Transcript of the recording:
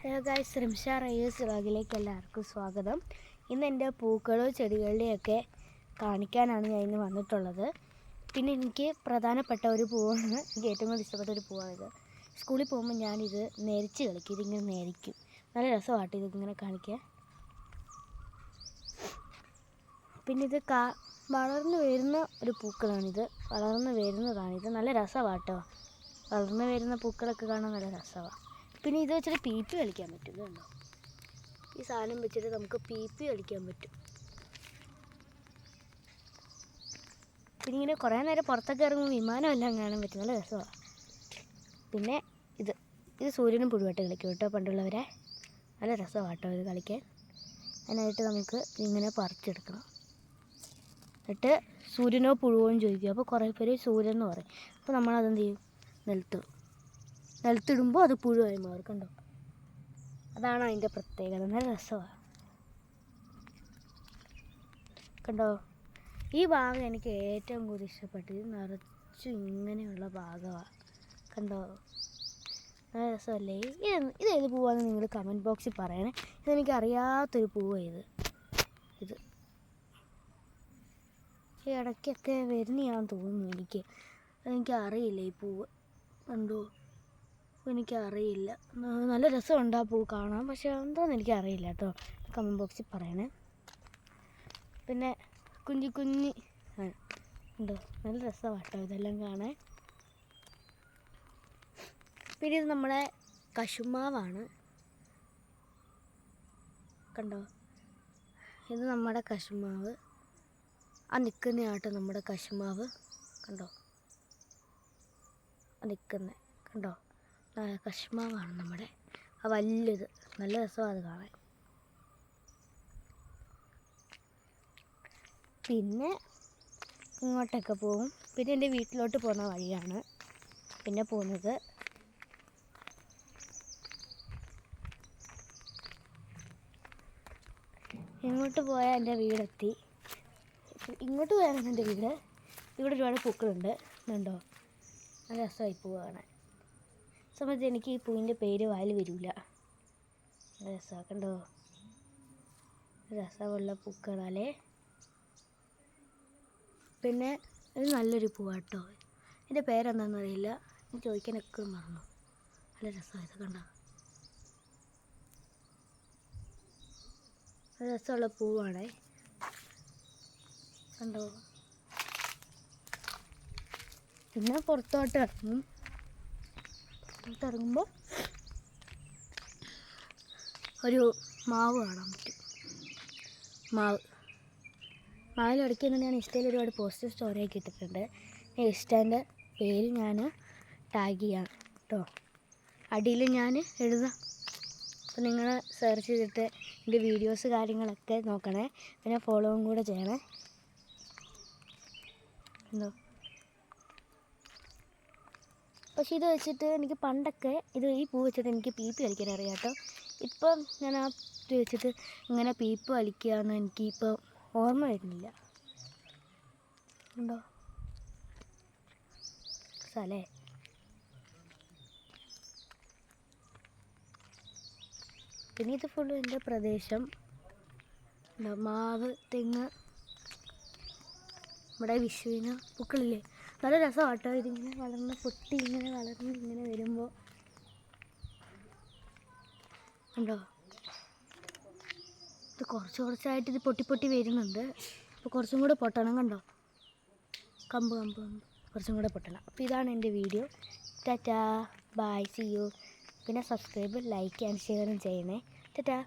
Hello guys Rimsha റയേഴ്സ് വ്ളോഗിലേക്ക് എല്ലാവർക്കും സ്വാഗതം. ഇന്ന് എന്റെ പൂക്കളോ ചെടികളുടെയൊക്കെ കാണിക്കാനാണ് ഞാൻ ഇന്ന് വന്നിട്ടുള്ളത്. പിന്നെ എനിക്ക് പ്രധാനപ്പെട്ട ഒരു പൂവാണ് എനിക്ക് ഏറ്റവും കൂടുതൽ ഇഷ്ടപ്പെട്ട ഒരു പൂവാണിത് സ്കൂളിൽ പോകുമ്പോൾ ഞാനിത് നെരിച്ച് കളിക്കും ഇതിങ്ങനെ നേരിക്കും. നല്ല രസമാട്ടോ ഇതിങ്ങനെ കാണിക്കാൻ. പിന്നെ ഇത് കാ വളർന്നു വരുന്ന ഒരു പൂക്കളാണിത്. വളർന്നു വരുന്നതാണിത്. നല്ല രസമാട്ടോ. വളർന്നു വരുന്ന പൂക്കളൊക്കെ കാണാൻ നല്ല രസമാണ് പിന്നെ ഇത് വെച്ചിട്ട് പി പി കളിക്കാൻ പറ്റും കണ്ടോ? ഈ സാധനം വെച്ചിട്ട് നമുക്ക് പി പി കളിക്കാൻ പറ്റും. പിന്നെ ഇങ്ങനെ കുറേ നേരം പുറത്തൊക്കെ ഇറങ്ങുമ്പോൾ വിമാനമെല്ലാം കാണാൻ പറ്റും. നല്ല രസമാണ് പിന്നെ ഇത് ഇത് സൂര്യനും പുഴുവായിട്ട് കളിക്കും കേട്ടോ പണ്ടുള്ളവരെ. നല്ല രസമാണ് കേട്ടോ ഇത് കളിക്കാൻ. അതിനായിട്ട് നമുക്ക് ഇങ്ങനെ പറിച്ചെടുക്കണം. എന്നിട്ട് സൂര്യനോ പുഴുവോ ചോദിക്കും. അപ്പോൾ കുറേ പേര് സൂര്യൻ എന്ന് പറയും. അപ്പോൾ നമ്മളതെന്ത് ചെയ്യും? നിലത്ത് നിലത്തിടുമ്പോൾ അത് പുഴുവായി മാറും കണ്ടോ? അതാണ് അതിന്റെ പ്രത്യേകത. നല്ല രസമാണ്. കണ്ടോ? ഈ ഭാഗം എനിക്ക് ഏറ്റവും കൂടുതൽ ഇഷ്ടപ്പെട്ടത് നിറച്ചു ഇങ്ങനെയുള്ള ഭാഗമാണ്. കണ്ടോ? നല്ല രസമല്ലേ? ഇത് ഇതേത് പൂവാണെന്ന് നിങ്ങൾ കമന്റ് ബോക്സിൽ പറയണേ. ഇതെനിക്ക് അറിയാത്തൊരു പൂവാണ് ഇത്. ഇത്. ഇടയ്ക്കൊക്കെ വരുന്നതാണെന്ന് തോന്നുന്നു എനിക്ക്. എനിക്കറിയില്ല ഈ പൂവ്. കണ്ടോ? എനിക്കറിയില്ല. നല്ല രസമുണ്ട് ആ പൂ കാണാൻ. പക്ഷേ എന്താണെന്ന് എനിക്കറിയില്ല കേട്ടോ. കമന്റ് ബോക്സിൽ പറയണേ. പിന്നെ കുഞ്ഞി കുഞ്ഞി ഉണ്ടോ? നല്ല രസമാണ് കേട്ടോ ഇതെല്ലാം കാണാൻ. പിന്നെ ഇത് നമ്മളെ കശുമാവാണ്. കണ്ടോ? ഇത് നമ്മുടെ കശുമാവ്. ആ നിൽക്കുന്നയാട്ടോ നമ്മുടെ കശുമാവ്. കണ്ടോ? നിൽക്കുന്നത് കണ്ടോ? കശ്മാവാണ് നമ്മുടെ. ആ വലുത് നല്ല രസമാണ് അത് കാണാൻ. പിന്നെ ഇങ്ങോട്ടൊക്കെ പോകും. പിന്നെ എന്റെ വീട്ടിലോട്ട് പോകുന്ന വഴിയാണ്. പിന്നെ പോകുന്നത് ഇങ്ങോട്ട് പോയാൽ എന്റെ വീടെത്തി. ഇങ്ങോട്ട് പോയാലാണ് എന്റെ വീട്. ഇവിടെ ഒരുപാട് പൂക്കളുണ്ട്. കണ്ടോ? നല്ല രസമായി പൂ കാണാൻ സമയത്ത് എനിക്ക് ഈ പൂവിന്റെ പേര് വായിൽ വരില്ല രസമാക്കണ്ടോ രസമുള്ള പൂക്കളാലേ പിന്നെ ഇത് നല്ലൊരു പൂവാട്ടോ. എന്റെ പേരെന്താണെന്ന് അറിയില്ല ചോദിക്കാനൊക്കെ മറന്നു. നല്ല രസമായത് കണ്ടോ. രസമുള്ള പൂവാണേ. കണ്ടോ? പിന്നെ പുറത്തോട്ട് ഇറങ്ങും. പുറത്തോട്ട് ഇറങ്ങുമ്പോൾ ഒരു മാവ് കാണാൻ പറ്റും. മാവ്. മാവിലിടയ്ക്ക് നിന്ന് ഞാൻ ഇൻസ്റ്റയിൽ ഒരുപാട് പോസ്റ്റ് സ്റ്റോറി ആക്കി ഇട്ടിട്ടുണ്ട്. ഇൻസ്റ്റാന്റെ പേര് ഞാൻ ടാഗ് ചെയ്യാം കേട്ടോ അടിയിൽ ഞാൻ എഴുതാം. അപ്പോൾ നിങ്ങൾ സെർച്ച് ചെയ്തിട്ട് എന്റെ വീഡിയോസ് കാര്യങ്ങളൊക്കെ നോക്കണേ. പിന്നെ ഫോളോവും കൂടെ ചെയ്യണേ. എന്തോ? പക്ഷേ ഇത് വെച്ചിട്ട് എനിക്ക് പണ്ടൊക്കെ ഇത് ഈ പൂ വെച്ചിട്ട് എനിക്ക് പീപ്പ് കളിക്കാൻ അറിയാം കേട്ടോ. ഇപ്പം ഞാൻ ആ ഇത് വെച്ചിട്ട് ഇങ്ങനെ പീപ്പ് കളിക്കുകയെന്ന് എനിക്ക് ഇപ്പോൾ ഓർമ്മ വരുന്നില്ല. ഉണ്ടോ? സ്ഥലേ പിന്നെ ഇത് ഫുള്ള് എന്റെ പ്രദേശം. മാവ് തെങ്ങ് നമ്മുടെ വിഷുവിന് പൂക്കളില്ലേ? നല്ല രസമാണ് കേട്ടോ ഇതിങ്ങനെ വളർന്ന് പൊട്ടി ഇങ്ങനെ വളർന്ന് ഇങ്ങനെ വരുമ്പോൾ ഉണ്ടോ ഇത് കുറച്ച് കുറച്ചായിട്ട് ഇത് പൊട്ടി പൊട്ടി വരുന്നുണ്ട്. അപ്പോൾ കുറച്ചും കൂടെ പൊട്ടണം കണ്ടോ? കമ്പ് കമ്പ് കമ്പ്. കുറച്ചും കൂടെ പൊട്ടണം. അപ്പോൾ ഇതാണ് എന്റെ video. Tata. Bye. See. You. പിന്നെ സബ്സ്ക്രൈബ് ലൈക്ക് ആൻഡ് ഷെയറും ചെയ്യണേ. ടാറ്റാ.